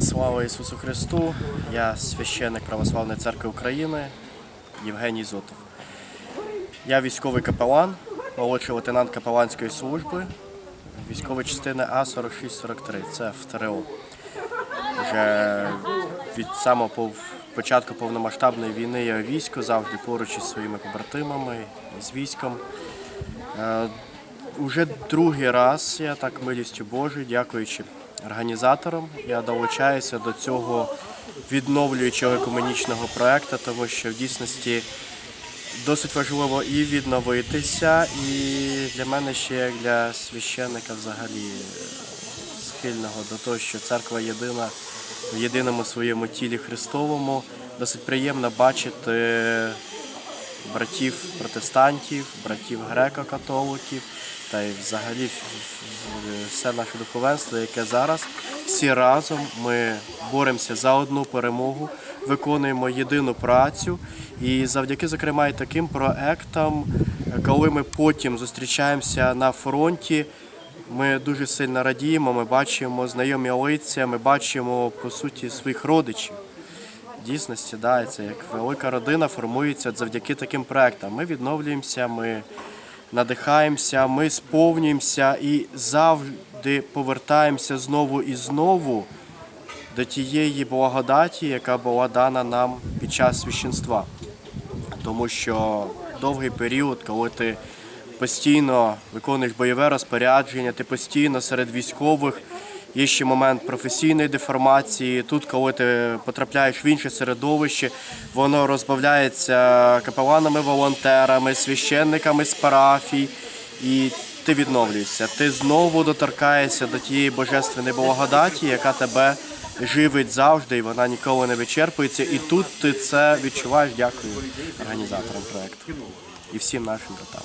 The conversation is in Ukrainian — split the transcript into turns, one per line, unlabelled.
Слава Ісусу Христу! Я священник Православної церкви України Євгеній Зотов. Я військовий капелан, молодший лейтенант капеланської служби військової частини А4643. Це в ТРО. Вже від самого початку повномасштабної війни я військо завжди поруч із своїми побратимами, з військом. Е, Уже другий раз я так милістю Божою, дякуючи організаторам, я долучаюся до цього відновлюючого екуменічного проекту, тому що в дійсності досить важливо і відновитися, і для мене ще як для священника взагалі схильного до того, що церква єдина в єдиному своєму тілі Христовому. Досить приємно бачити братів протестантів, братів греко-католиків та й взагалі все наше духовенство, яке зараз всі разом ми боремося за одну перемогу, виконуємо єдину працю. І завдяки, зокрема, і таким проектам, коли ми потім зустрічаємося на фронті, ми дуже сильно радіємо, ми бачимо знайомі лиця, ми бачимо по суті своїх родичів. Да, це як велика родина формується завдяки таким проектам. Ми відновлюємося, ми надихаємося, ми сповнюємося і завжди повертаємося знову і знову до тієї благодаті, яка була дана нам під час священства. Тому що довгий період, коли ти постійно виконуєш бойове розпорядження, ти постійно серед військових. Є ще момент професійної деформації. Тут, коли ти потрапляєш в інше середовище, воно розбавляється капеланами, волонтерами, священниками з парафій, і ти відновлюєшся. Ти знову доторкаєшся до тієї божественної благодаті, яка тебе живить завжди, і вона ніколи не вичерпується. І тут ти це відчуваєш. Дякую організаторам проекту і всім нашим братам.